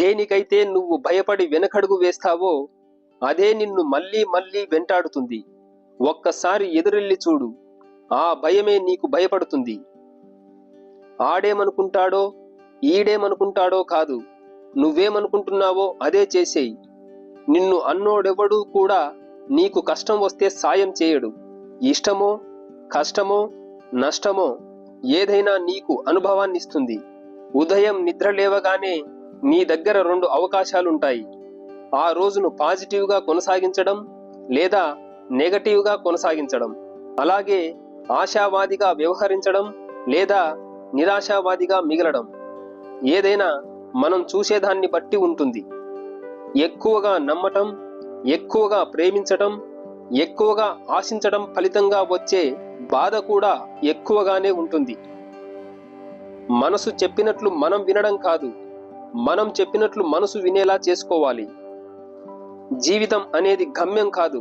దేనికైతే నువ్వు భయపడి వెనకడుగు వేస్తావో అదే నిన్ను మళ్ళీ మళ్ళీ వెంటాడుతుంది. ఒక్కసారి ఎదురెళ్ళి చూడు ఆ భయమే నీకు భయపడుతుంది. ఆడేమనుకుంటాడో ఈడేమనుకుంటాడో కాదు నువ్వేమనుకుంటున్నావో అదే చేసేయి. నిన్ను అన్నోడెవడూ కూడా నీకు కష్టం వస్తే సాయం చేయడు. ఇష్టమో కష్టమో నష్టమో ఏదైనా నీకు అనుభవాన్నిస్తుంది. ఉదయం నిద్ర లేవగానే నీ దగ్గర రెండు అవకాశాలుంటాయి. ఆ రోజును పాజిటివ్గా కొనసాగించడం లేదా నెగటివ్గా కొనసాగించడం. అలాగే ఆశావాదిగా వ్యవహరించడం లేదా నిరాశావాదిగా మిగలడం. ఏదైనా మనం చూసేదాన్ని బట్టి ఉంటుంది. ఎక్కువగా నమ్మటం ఎక్కువగా ప్రేమించటం ఎక్కువగా ఆశించడం ఫలితంగా వచ్చే బాధ కూడా ఎక్కువగానే ఉంటుంది. మనసు చెప్పినట్లు మనం వినడం కాదు. మనం చెప్పినట్లు మనసు వినేలా చేసుకోవాలి. జీవితం అనేది గమ్యం కాదు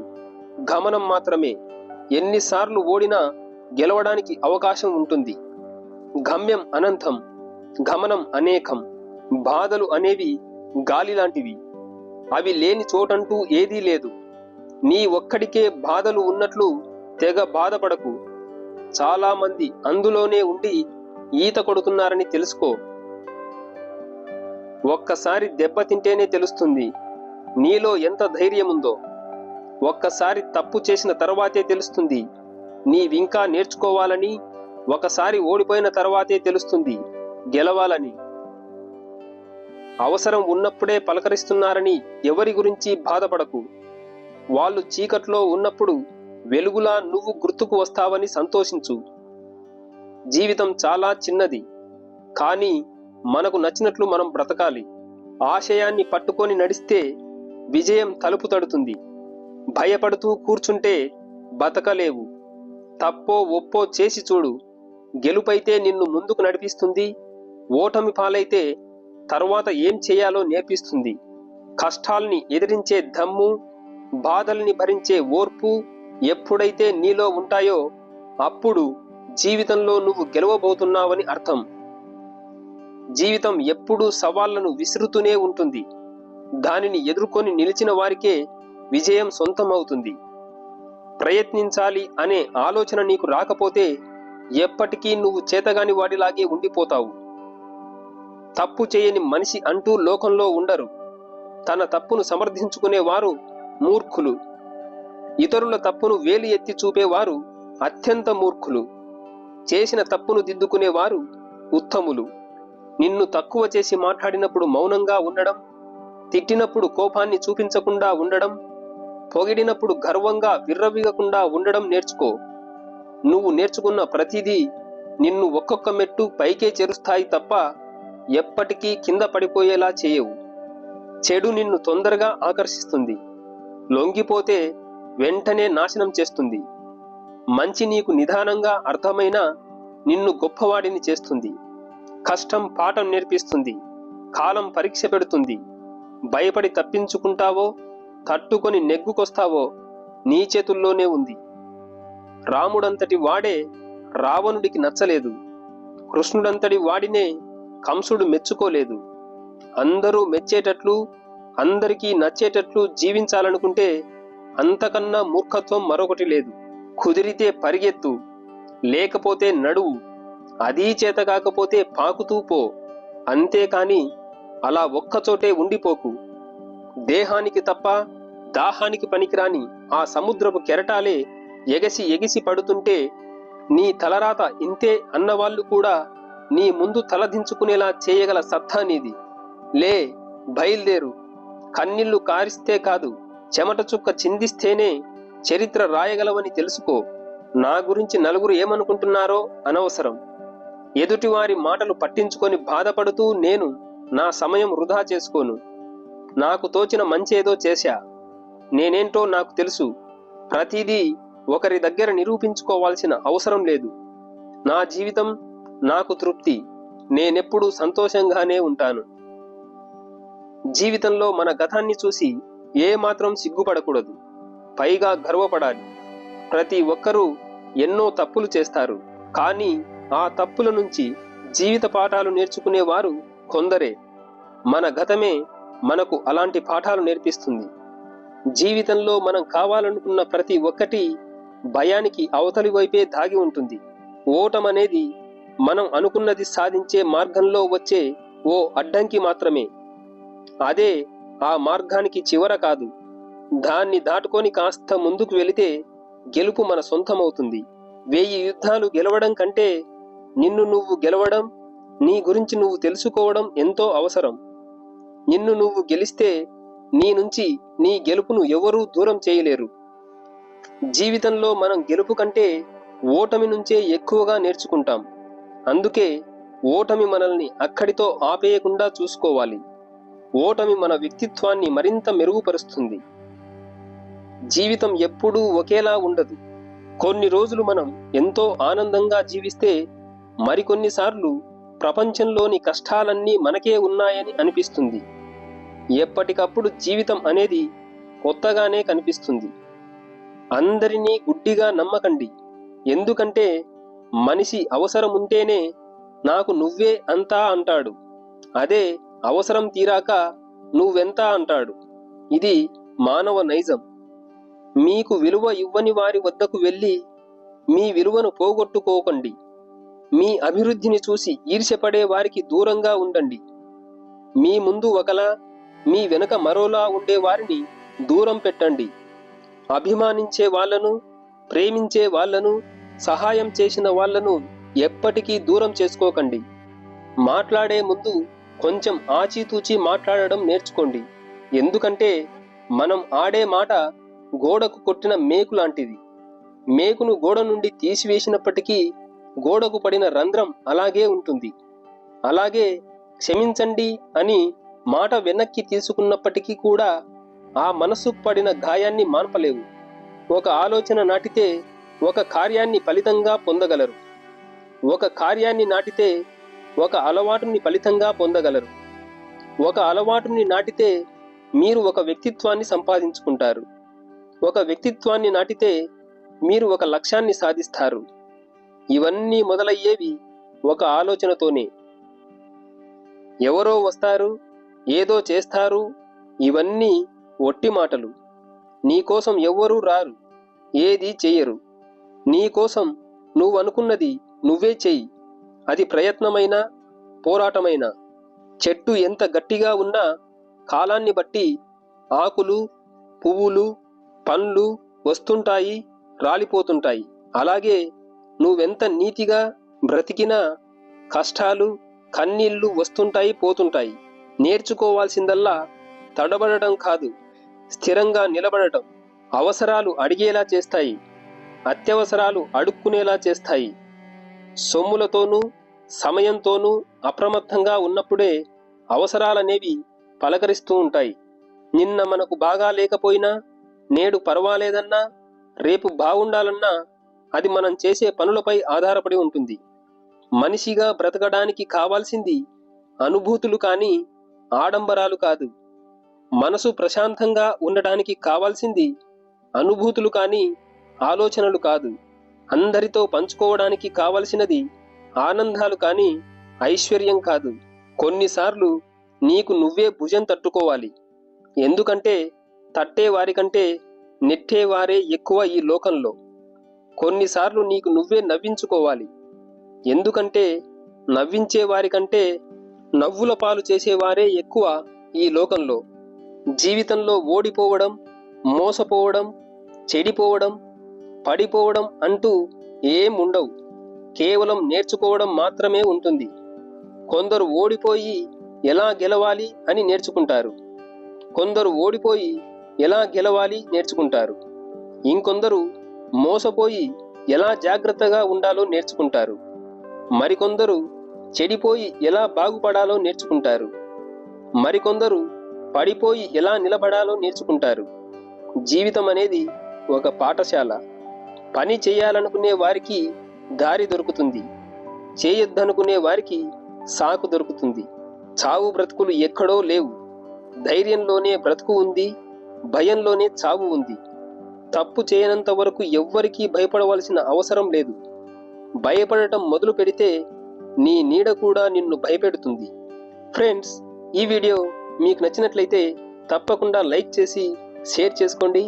గమనం మాత్రమే. ఎన్నిసార్లు ఓడినా గెలవడానికి అవకాశం ఉంటుంది. గమ్యం అనంతం గమనం అనేకం. బాధలు అనేవి గాలి లాంటివి. అవి లేని చోటంటూ ఏదీ లేదు. నీ ఒక్కడికే బాధలు ఉన్నట్లు తెగ బాధపడకు. చాలామంది అందులోనే ఉండి ఈత కొడుతున్నారని తెలుసుకో. ఒక్కసారి దెబ్బతింటేనే తెలుస్తుంది. నీలో ఎంత ధైర్యం ఉందో ఒక్కసారి తప్పు చేసిన తర్వాతే తెలుస్తుంది. నీవింకా నేర్చుకోవాలని ఒకసారి ఓడిపోయిన తర్వాతే తెలుస్తుంది. గెలవాలని. అవసరం ఉన్నప్పుడే పలకరిస్తున్నారని ఎవరి గురించి బాధపడకు. వాళ్ళు చీకట్లో ఉన్నప్పుడు వెలుగులా నువ్వు గుర్తుకు వస్తావని సంతోషించు. జీవితం చాలా చిన్నది. కానీ మనకు నచ్చినట్లు మనం బ్రతకాలి. ఆశయాన్ని పట్టుకొని నడిస్తే విజయం తలుపు తడుతుంది. భయపడుతూ కూర్చుంటే బతకలేవు. తప్పో ఒప్పో చేసి చూడు. గెలుపైతే నిన్ను ముందుకు నడిపిస్తుంది. ఓటమి పాలైతే తర్వాత ఏం చేయాలో నేర్పిస్తుంది. కష్టాల్ని ఎదిరించే దమ్ము బాధల్ని భరించే ఓర్పు ఎప్పుడైతే నీలో ఉంటాయో అప్పుడు జీవితంలో నువ్వు గెలవబోతున్నావని అర్థం. జీవితం ఎప్పుడూ సవాళ్ళను విసురుతూనే ఉంటుంది. దానిని ఎదుర్కొని నిలిచిన వారికే విజయం సొంతమవుతుంది. ప్రయత్నించాలి అనే ఆలోచన నీకు రాకపోతే ఎప్పటికీ నువ్వు చేతగాని వాడిలాగే ఉండిపోతావు. తప్పు చేయని మనిషి అంటూ లోకంలో ఉండరు. తన తప్పును సమర్థించుకునేవారు మూర్ఖులు. ఇతరుల తప్పును వేలి ఎత్తి చూపేవారు అత్యంత మూర్ఖులు. చేసిన తప్పును దిద్దుకునేవారు ఉత్తములు. నిన్ను తక్కువ చేసి మాట్లాడినప్పుడు మౌనంగా ఉండడం తిట్టినప్పుడు కోపాన్ని చూపించకుండా ఉండడం పొగిడినప్పుడు గర్వంగా విర్రవీగకుండా ఉండడం నేర్చుకో. నువ్వు నేర్చుకున్న ప్రతిదీ నిన్ను ఒక్కొక్క మెట్టు పైకే చేరుస్తాయి తప్ప ఎప్పటికీ కింద పడిపోయేలా చేయవు. చెడు నిన్ను తొందరగా ఆకర్షిస్తుంది. లొంగిపోతే వెంటనే నాశనం చేస్తుంది. మంచి నీకు నిదానంగా అర్థమైన నిన్ను గొప్పవాడిని చేస్తుంది. కష్టం పాఠం నేర్పిస్తుంది కాలం పరీక్ష పెడుతుంది. భయపడి తప్పించుకుంటావో తట్టుకొని నెగ్గుకొస్తావో నీ చేతుల్లోనే ఉంది. రాముడంతటి వాడే రావణుడికి నచ్చలేదు. కృష్ణుడంతటి వాడినే కంసుడు మెచ్చుకోలేదు. అందరూ మెచ్చేటట్లు అందరికీ నచ్చేటట్లు జీవించాలనుకుంటే అంతకన్నా మూర్ఖత్వం మరొకటి లేదు. కుదిరితే పరిగెత్తు లేకపోతే నడువు. అదీ చేత కాకపోతే పాకుతూ పో. అంతేకాని అలా ఒక్కచోటే ఉండిపోకు. దేహానికి తప్ప దాహానికి పనికిరాని ఆ సముద్రపు కెరటాలే ఎగసి ఎగిసి పడుతుంటే నీ తలరాత ఇంతే అన్నవాళ్ళు కూడా నీ ముందు తలదించుకునేలా చేయగల సత్తా నీది. లే బయలుదేరు. కన్నీళ్ళు కారిస్తే కాదు చెమట చుక్క చిందిస్తేనే చరిత్ర రాయగలవని తెలుసుకో. నా గురించి నలుగురు ఏమనుకుంటున్నారో అనవసరం. ఎదుటివారి మాటలు పట్టించుకొని బాధపడుతూ నేను నా సమయం వృధా చేసుకోను. నాకు తోచిన మంచేదో చేశా. నేనేంటో నాకు తెలుసు. ప్రతిదీ ఒకరి దగ్గర నిరూపించుకోవాల్సిన అవసరం లేదు. నా జీవితం నాకు తృప్తి. నేనెప్పుడూ సంతోషంగానే ఉంటాను. జీవితంలో మన గతాన్ని చూసి ఏ మాత్రం సిగ్గుపడకూడదు. పైగా గర్వపడాలి. ప్రతి ఒక్కరూ ఎన్నో తప్పులు చేస్తారు. కానీ ఆ తప్పుల నుంచి జీవిత పాఠాలు నేర్చుకునేవారు కొందరే. మన గతమే మనకు అలాంటి పాఠాలు నేర్పిస్తుంది. జీవితంలో మనం కావాలనుకున్న ప్రతి ఒక్కటి భయానికి అవతలి వైపే దాగి ఉంటుంది. ఓటమనేది మనం అనుకున్నది సాధించే మార్గంలో వచ్చే ఓ అడ్డంకి మాత్రమే. అదే ఆ మార్గానికి చివర కాదు. దాన్ని దాటుకొని కాస్త ముందుకు వెళితే గెలుపు మన సొంతమవుతుంది. వెయ్యి యుద్ధాలు గెలవడం కంటే నిన్ను నువ్వు గెలవడం నీ గురించి నువ్వు తెలుసుకోవడం ఎంతో అవసరం. నిన్ను నువ్వు గెలిస్తే నీ నుంచి నీ గెలుపును ఎవరూ దూరం చేయలేరు. జీవితంలో మనం గెలుపు కంటే ఓటమి నుంచే ఎక్కువగా నేర్చుకుంటాం. అందుకే ఓటమి మనల్ని అక్కడితో ఆపేయకుండా చూసుకోవాలి. ఓటమి మన వ్యక్తిత్వాన్ని మరింత మెరుగుపరుస్తుంది. జీవితం ఎప్పుడూ ఒకేలా ఉండదు. కొన్ని రోజులు మనం ఎంతో ఆనందంగా జీవిస్తే మరికొన్నిసార్లు ప్రపంచంలోని కష్టాలన్నీ మనకే ఉన్నాయని అనిపిస్తుంది. ఎప్పటికప్పుడు జీవితం అనేది కొత్తగానే కనిపిస్తుంది. అందరినీ గుడ్డిగా నమ్మకండి. ఎందుకంటే మనిషి అవసరం ఉంటేనే నాకు నువ్వే అంతా అంటాడు. అదే అవసరం తీరాక నువ్వెంత అంటాడు. ఇది మానవ నైజం. మీకు విలువ ఇవ్వని వారి వద్దకు వెళ్ళి మీ విలువను పోగొట్టుకోకండి. మీ అభివృద్ధిని చూసి ఈర్ష్యపడే వారికి దూరంగా ఉండండి. మీ ముందు ఒకలా మీ వెనుక మరోలా ఉండే వారిని దూరం పెట్టండి. అభిమానించే వాళ్ళను ప్రేమించే వాళ్ళను సహాయం చేసిన వాళ్ళను ఎప్పటికీ దూరం చేసుకోకండి. మాట్లాడే ముందు కొంచెం ఆచితూచి మాట్లాడడం నేర్చుకోండి. ఎందుకంటే మనం ఆడే మాట గోడకు కొట్టిన మేకు లాంటిది. మేకును గోడ నుండి తీసివేసినప్పటికీ గోడకు పడిన రంధ్రం అలాగే ఉంటుంది. అలాగే క్షమించండి అని మాట వెనక్కి తీసుకున్నప్పటికీ కూడా ఆ మనసు పడిన గాయాన్ని మాన్పలేవు. ఒక ఆలోచన నాటితే ఒక కార్యాన్ని ఫలితంగా పొందగలరు. ఒక కార్యాన్ని నాటితే ఒక అలవాటుని ఫలితంగా పొందగలరు. ఒక అలవాటుని నాటితే మీరు ఒక వ్యక్తిత్వాన్ని సంపాదించుకుంటారు. ఒక వ్యక్తిత్వాన్ని నాటితే మీరు ఒక లక్ష్యాన్ని సాధిస్తారు. ఇవన్నీ మొదలయ్యేవి ఒక ఆలోచనతోనే. ఎవరో వస్తారు ఏదో చేస్తారు ఇవన్నీ ఒట్టి మాటలు. నీకోసం ఎవ్వరూ రారు ఏది చెయ్యరు. నీకోసం నువ్వు అనుకున్నది నువ్వే చెయ్యి. అది ప్రయత్నమైనా పోరాటమైనా చెట్టు ఎంత గట్టిగా ఉన్నా కాలాన్ని బట్టి ఆకులు పువ్వులు పండ్లు వస్తుంటాయి రాలిపోతుంటాయి. అలాగే నువ్వెంత నీతిగా బ్రతికినా కష్టాలు కన్నీళ్ళు వస్తుంటాయి పోతుంటాయి. నేర్చుకోవాల్సిందల్లా తడబడటం కాదు స్థిరంగా నిలబడటం. అవసరాలు అడిగేలా చేస్తాయి అత్యవసరాలు అడుక్కునేలా చేస్తాయి. సొమ్ములతోనూ సమయంతోనూ అప్రమత్తంగా ఉన్నప్పుడే అవసరాలనేవి పలకరిస్తూ ఉంటాయి. నిన్న మనకు బాగా లేకపోయినా నేడు పర్వాలేదన్నా రేపు బాగుండాలన్నా అది మనం చేసే పనులపై ఆధారపడి ఉంటుంది. మనిషిగా బ్రతకడానికి కావాల్సింది అనుభూతులు కానీ ఆడంబరాలు కాదు. మనసు ప్రశాంతంగా ఉండడానికి కావాల్సింది అనుభూతులు కానీ ఆలోచనలు కాదు. అందరితో పంచుకోవడానికి కావలసినది ఆనందాలు కానీ ఐశ్వర్యం కాదు. కొన్నిసార్లు నీకు నువ్వే భుజం తట్టుకోవాలి. ఎందుకంటే తట్టే వారికంటే నెట్టేవారే ఎక్కువ ఈ లోకంలో. కొన్నిసార్లు నీకు నువ్వే నవ్వించుకోవాలి. ఎందుకంటే నవ్వించే వారికంటే నవ్వుల పాలు చేసేవారే ఎక్కువ ఈ లోకంలో. జీవితంలో ఓడిపోవడం మోసపోవడం చెడిపోవడం పడిపోవడం అంటూ ఏం ఉండవు కేవలం నేర్చుకోవడం మాత్రమే ఉంటుంది. కొందరు ఓడిపోయి ఎలా గెలవాలి అని నేర్చుకుంటారు. కొందరు ఓడిపోయి ఎలా గెలవాలి నేర్చుకుంటారు. ఇంకొందరు మోసపోయి ఎలా జాగ్రత్తగా ఉండాలో నేర్చుకుంటారు. మరికొందరు చెడిపోయి ఎలా బాగుపడాలో నేర్చుకుంటారు. మరికొందరు పడిపోయి ఎలా నిలబడాలో నేర్చుకుంటారు. జీవితం అనేది ఒక పాఠశాల. పని చేయాలనుకునే వారికి దారి దొరుకుతుంది. చేయొద్దనుకునే వారికి సాకు దొరుకుతుంది. చావు బ్రతుకులు ఎక్కడో లేవు. ధైర్యంలోనే బ్రతుకు ఉంది. భయంలోనే చావు ఉంది. తప్పు చేయనంత వరకు ఎవ్వరికీ భయపడవలసిన అవసరం లేదు. భయపడటం మొదలు పెడితే నీ నీడ కూడా నిన్ను భయపెడుతుంది. ఫ్రెండ్స్ ఈ వీడియో మీకు నచ్చినట్లయితే తప్పకుండా లైక్ చేసి షేర్ చేసుకోండి.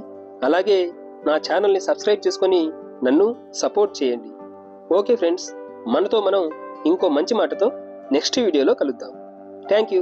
అలాగే నా ఛానల్ని సబ్స్క్రైబ్ చేసుకొని నన్ను సపోర్ట్ చేయండి. ఓకే ఫ్రెండ్స్ మనతో మనం ఇంకో మంచి మాటతో నెక్స్ట్ వీడియోలో కలుద్దాం. Thank you.